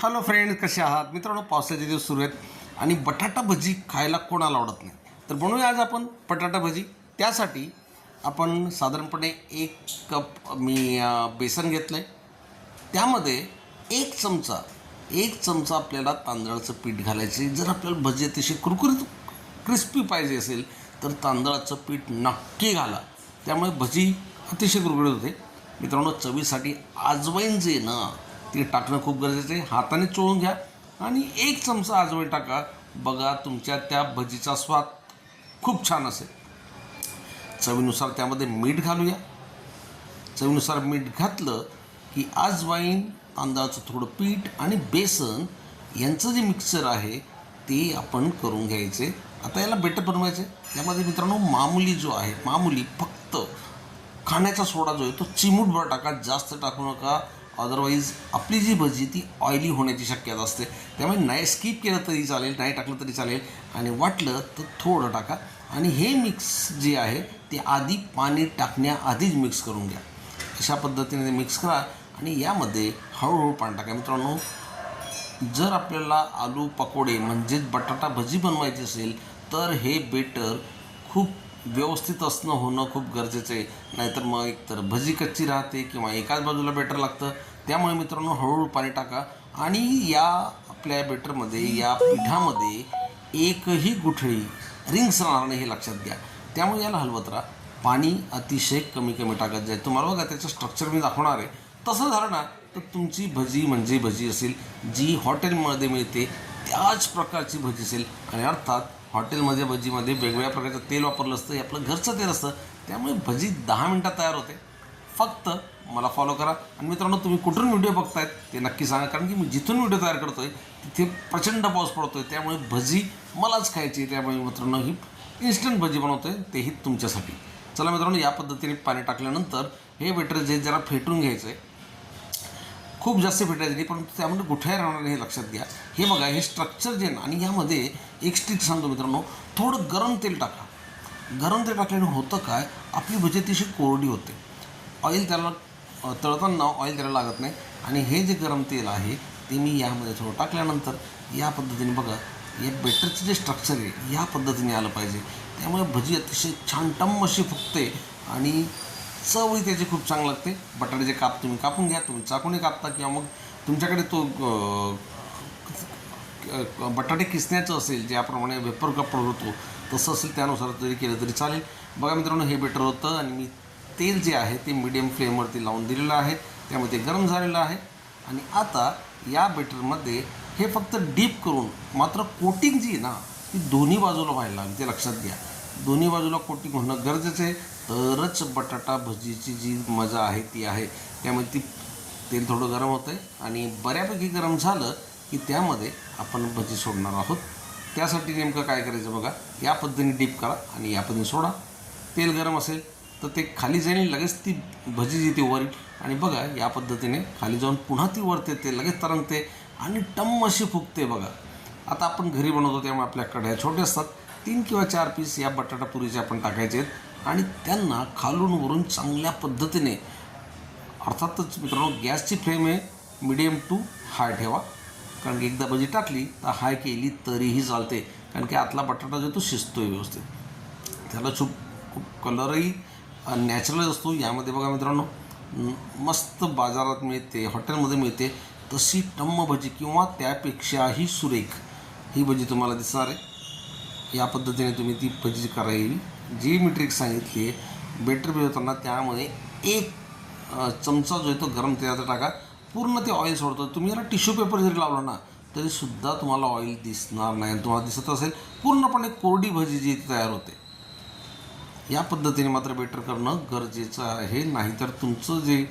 Hello friend कसे आहात? मित्रांनो पावसाचे दिवस सुरू आहेत आणि बटाटा भजी खायला कोणाला आवडत नाही? तर बनवूया आज आपण बटाटा भजी. त्यासाठी आपण साधारणपणे एक कप मी बेसन घेतलं आहे त्यामध्ये एक चमचा एक चमचा आपल्याला तांदळाचं पीठ घालायचं जर आपल्याला भजी अतिशय कुरकुरीत क्रिस्पी पाहिजे असेल तर तांदळाचं पीठ नक्की घाला. त्यामुळे भजी अतिशय कुरकुरीत होते. मित्रांनो चवीसाठी आजवाईन जे ना ते टाकणं खूप गरजेचं आहे. हाताने चोळून घ्या आणि एक चमचा आजवैन टाका. बघा तुमच्या त्या भजीचा स्वाद खूप छान असेल. चवीनुसार त्यामध्ये मीठ घालूया. चवीनुसार मीठ घातलं की आजवाईन तांदळाचं थोडं पीठ आणि बेसन यांचं जे मिक्सर आहे ते आपण करून घ्यायचे. आता याला बेटर बनवायचे. यामध्ये मित्रांनो मामुली जो आहे मामुली फक्त खाण्याचा सोडा जो आहे तो चिमूटभर टाका. जास्त टाकू नका. अदरवाईज आपली जी भजी ती ऑइली होण्याची शक्यता असते. त्यामुळे नाही स्किप केलं तरी चालेल नाही टाकलं तरी चालेल. आणि वाटलं तर थोडं टाका. आणि हे मिक्स जे आहे ते आधी पाणी टाकण्याआधीच मिक्स करून घ्या. अशा पद्धतीने ते मिक्स करा. आणि यामध्ये हळूहळू पाणी टाका. मित्रांनो जर आपल्याला आलू पकोडे म्हणजेच बटाटा भजी बनवायची असेल तर हे बेटर खूप व्यवस्थित असणं होणं खूप गरजेचं आहे. नाहीतर मग एकतर भजी कच्ची राहते किंवा एकाच बाजूला बेटर लागतं. त्यामुळे मित्रांनो हळूहळू पाणी टाका. आणि या आपल्या बेटरमध्ये या पिठामध्ये एकही गुठळी रिंग्स राहणार नाही हे लक्षात घ्या. त्यामुळे याला हलवत राहा. पाणी अतिशय कमी कमी टाकत जाईल तुम्हाला बघा त्याचं स्ट्रक्चर मी दाखवणार आहे. तसं झालं ना तर तुमची भजी म्हणजे भजी असेल जी हॉटेलमध्ये मिळते त्याच प्रकारची भजी असेल. आणि अर्थात हॉटेलमध्ये भजीमध्ये वेगवेगळ्या प्रकारचं तेल वापरलं असतं हे आपलं घरचं तेल असतं. त्यामुळे भजी दहा मिनटात तयार होते. फक्त मला फॉलो करा. आणि मित्रांनो तुम्ही कुठून व्हिडिओ बघतायत ते नक्की सांगा. कारण की मी जिथून व्हिडिओ तयार करतो आहे तिथे प्रचंड पाऊस पडतो आहे त्यामुळे भजी मलाच खायची आहे. त्यामुळे मित्रांनो ही इन्स्टंट भजी बनवतो आहे तेही तुमच्यासाठी. चला मित्रांनो या पद्धतीने पाणी टाकल्यानंतर हे बेटर जे जरा फेटून घ्यायचं आहे खूप जास्त फेटायचं नाही परंतु त्यामध्ये गुठ्या राहणार हे लक्षात घ्या. हे बघा हे स्ट्रक्चर जे ना आणि यामध्ये एक स्टिक सांगतो मित्रांनो थोडं गरम तेल टाका. गरम तेल टाकल्याने होतं काय आपली भजी अतिशय कोरडी होते. ऑइल त्याला तळताना ऑइल त्याला लागत नाही. आणि हे जे गरम तेल आहे ते मी यामध्ये थोडं टाकल्यानंतर या पद्धतीने बघा या बेटरचं जे स्ट्रक्चर आहे या पद्धतीने आलं पाहिजे. त्यामुळे भजी अतिशय छान टम्म अशी फुगते आणि चवही त्याची खूप चांगली लागते. बटाट्याचे काप तुम्ही कापून घ्या तुम्ही चाकूने कापता किंवा मग तुमच्याकडे तो बटाटे किसण्याचं असेल ज्याप्रमाणे वेपर कपड होतो तसं असेल त्यानुसार जरी केलं तरी चालेल. बघा मित्रांनो हे बेटर होतं आणि मी तेल जे आहे ते मिडियम फ्लेमवरती लावून दिलेलं आहे. त्यामध्ये गरम झालेलं आहे. आणि आता या बेटरमध्ये हे फक्त डीप करून मात्र कोटिंग जी आहे ना ती दोन्ही बाजूला व्हायला हवी ते लक्षात घ्या. दोन्ही बाजूला कोटी होणं गरजेचं आहे. तरच बटाटा भजीची जी मजा आहे ती आहे. त्यामुळे ती तेल थोडं गरम होतं आहे आणि बऱ्यापैकी गरम झालं की त्यामध्ये आपण भजी सोडणार आहोत. त्यासाठी नेमकं काय करायचं बघा? या पद्धतीने डीप करा आणि या पद्धतीने सोडा. तेल गरम असेल तर ते खाली जाईल लगेच ती भजी जी ती वरील आणि बघा या पद्धतीने खाली जाऊन पुन्हा ती वरते ते लगेच तरंगते आणि टम्म अशी फुगते बघा. आता आपण घरी बनवतो त्यामुळे आपल्या कढया छोटे असतात. तीन किंवा चार पीस या बटाटा पुरीचे आपण टाकायचे आहेत. आणि त्यांना खालून वरून चांगल्या पद्धतीने अर्थातच मित्रांनो गॅसची फ्लेम आहे मिडियम टू हाय ठेवा. कारण की एकदा भजी टाकली तर हाय केली तरीही चालते. कारण की आतला बटाटा जो तो शिजतो आहे व्यवस्थित. त्याला खूप खूप कलरही नॅचरलच असतो. यामध्ये बघा मित्रांनो मस्त बाजारात मिळते हॉटेलमध्ये मिळते. तशी टम्म भजी किंवा त्यापेक्षाही सुरेख ही भजी तुम्हाला दिसणार आहे. या पद्धतीने तुम्ही ती भजी करावी. जी मी ट्रिक सांगितली आहे बेटर भिजवताना त्यामध्ये एक चमचा जो आहे तो गरम तेलाचा टाका. पूर्ण ते ऑइल सोडतो. तुम्ही याला टिश्यू पेपर जरी लावला ना तरीसुद्धा तुम्हाला ऑइल दिसणार नाही तुम्हाला दिसत असेल पूर्णपणे कोरडी भजी जी तयार होते. या पद्धतीने मात्र बेटर करणं गरजेचं आहे. नाहीतर तुमचं जे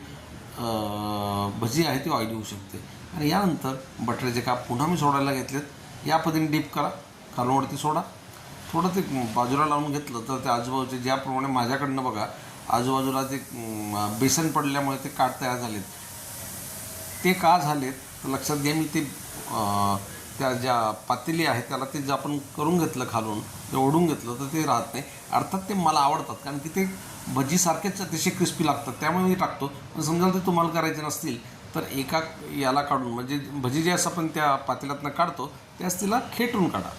भजी आहे ती ऑइल होऊ शकते. आणि यानंतर बटाट्याचे काप पुन्हा मी सोडायला घेतलेत. या पद्धतीने डीप करा. खालूनवरती सोडा. थोडं ते बाजूला लावून घेतलं तर ते आजूबाजूचे ज्याप्रमाणे माझ्याकडनं बघा आजूबाजूला ते बेसन पडल्यामुळे ते काठ तयार झालेत. ते का झालेत? तर लक्षात घ्या मी ते त्या ज्या पातेली आहेत त्याला ते जे आपण करून घेतलं खालून ते ओढून घेतलं तर ते राहत नाही. अर्थात ते मला आवडतात कारण की ते भजीसारखेच अतिशय क्रिस्पी लागतात. त्यामुळे मी टाकतो. पण समजा ते तुम्हाला करायचे नसतील तर एका याला काढून म्हणजे भजी जे असं आपण त्या पातेल्यातनं काढतो त्याच तिला खेटून काढा.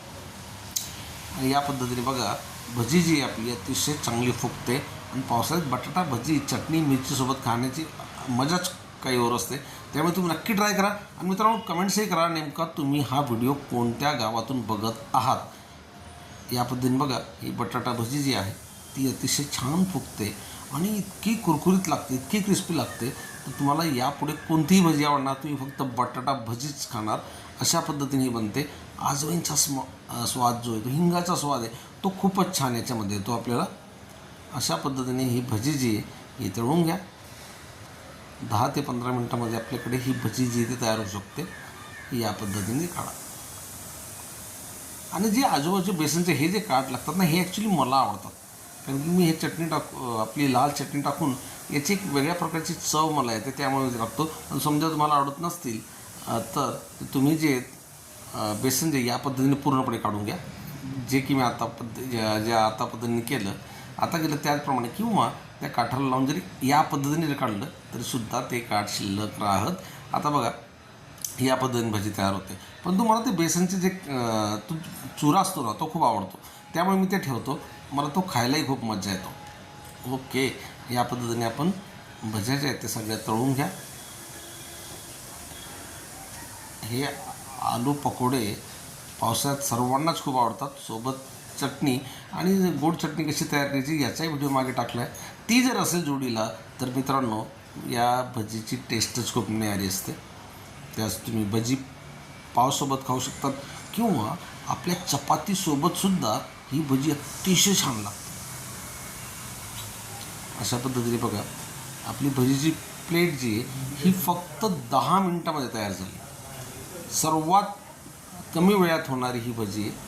आणि या पद्धतीने बघा भजी जी आहे आपली अतिशय चांगली फुगते. आणि पावसाळ्यात बटाटा भजी चटणी मिरचीसोबत खाण्याची मजाच काही और असते. त्यामुळे तुम्ही नक्की ट्राय करा. आणि मित्रांनो कमेंट्सही करा नेमका तुम्ही हा व्हिडिओ कोणत्या गावातून बघत आहात. या पद्धतीने बघा ही बटाटा भजी जी आहे ती अतिशय छान फुगते आणि इतकी कुरकुरीत लागते इतकी क्रिस्पी लागते. तर तुम्हाला यापुढे कोणतीही भजी आवडणार तुम्ही फक्त बटाटा भजीच खाणार. अशा पद्धतीने बनते. आजवाईंचा स्म स्वाद जो आहे तो हिंगाचा स्वाद आहे तो खूपच छान याच्यामध्ये येतो आपल्याला. अशा पद्धतीने ही भजी जी आहे ही तळून घ्या. दहा ते पंधरा मिनटामध्ये आपल्याकडे ही भजी जी आहे ती तयार होऊ शकते. या पद्धतीने काढा. आणि जे आजूबाजूचे बेसनचे हे जे काट लागतात ना हे ॲक्च्युली मला आवडतात. कारण की मी हे चटणी टाक आपली लाल चटणी टाकून याची एक वेगळ्या प्रकारची चव मला येते त्यामुळे ते टाकतो पण समजा तुम्हाला आवडत नसतील तर तुम्ही जे बेसन जे या पद्धतीने पूर्णपणे काढून घ्या. जे की मी आता पद्ध ज्या आता पद्धतीने केलं आता केलं त्याचप्रमाणे किंवा त्या काठाला लावून जरी या पद्धतीने जर काढलं तरीसुद्धा ते काठ शिल्लक राहत. आता बघा या पद्धतीने भजी तयार होते. पण तुम्हाला ते बेसनचे जे तू तो चुरा असतो ना तो खूप आवडतो. त्यामुळे मी ते ठेवतो. मला तो खायलाही खूप मजा येतो. ओके या पद्धतीने आपण भज्या ज्या आहेत ते सगळ्या तळून घ्या. हे आलू पकोडे पावसाळ्यात सर्वांनाच खूप आवडतात. सोबत चटणी आणि गोड चटणी कशी तयार करायची याचाही व्हिडिओ मागे टाकला आहे ती जर असेल जोडीला तर मित्रांनो या भजीची टेस्टच खूप मिळाली असते. त्यास तुम्ही भजी पावसोबत खाऊ शकतात किंवा आपल्या चपातीसोबतसुद्धा ही भजी अतिशय छान लागते. अशा पद्धतीने बघा आपली भजीची प्लेट जी आहे ही फक्त दहा मिनटामध्ये तयार झाली. सर्वात कमी वेळात होणारी ही भजी आहे.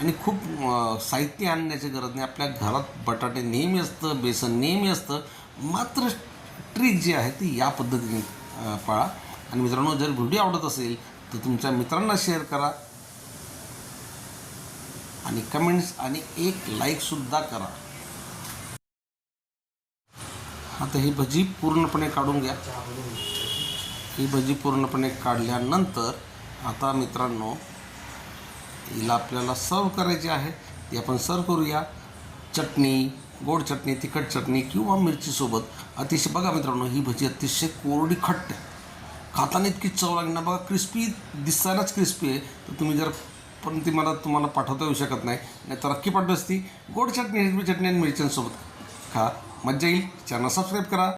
आणि खूप साहित्य आणण्याची गरज नाही. आपल्या घरात बटाटे नेहमी असतं बेसन नेहमी असतं. मात्र ट्रिक जी आहे ती या पद्धतीने पाळा. आणि मित्रांनो जर व्हिडिओ आवडत असेल तर तुमच्या मित्रांना शेअर करा. आणि कमेंट्स आणि एक लाईकसुद्धा करा. आता ही भजी पूर्णपणे काढून घ्या. ही भजी पूर्णपणे काढल्यानंतर आता मित्रांनो हिला आपल्याला सर्व करायची आहे. ती आपण सर्व करूया. चटणी गोड चटणी तिखट चटणी किंवा मिरचीसोबत अतिशय बघा मित्रांनो ही भजी अतिशय कोरडी खट्ट आहे. खाताना इतकी चव लागणार बघा क्रिस्पी दिसायलाच क्रिस्पी आहे. तर तुम्ही जर पण ती मला तुम्हाला पाठवता येऊ शकत नाही. नाही तर नक्की पाठवू असती. गोड चटणी हिरवी चटणी आणि मिरच्यांसोबत खा. मज्जा येईल. चॅनल सबस्क्राईब करा.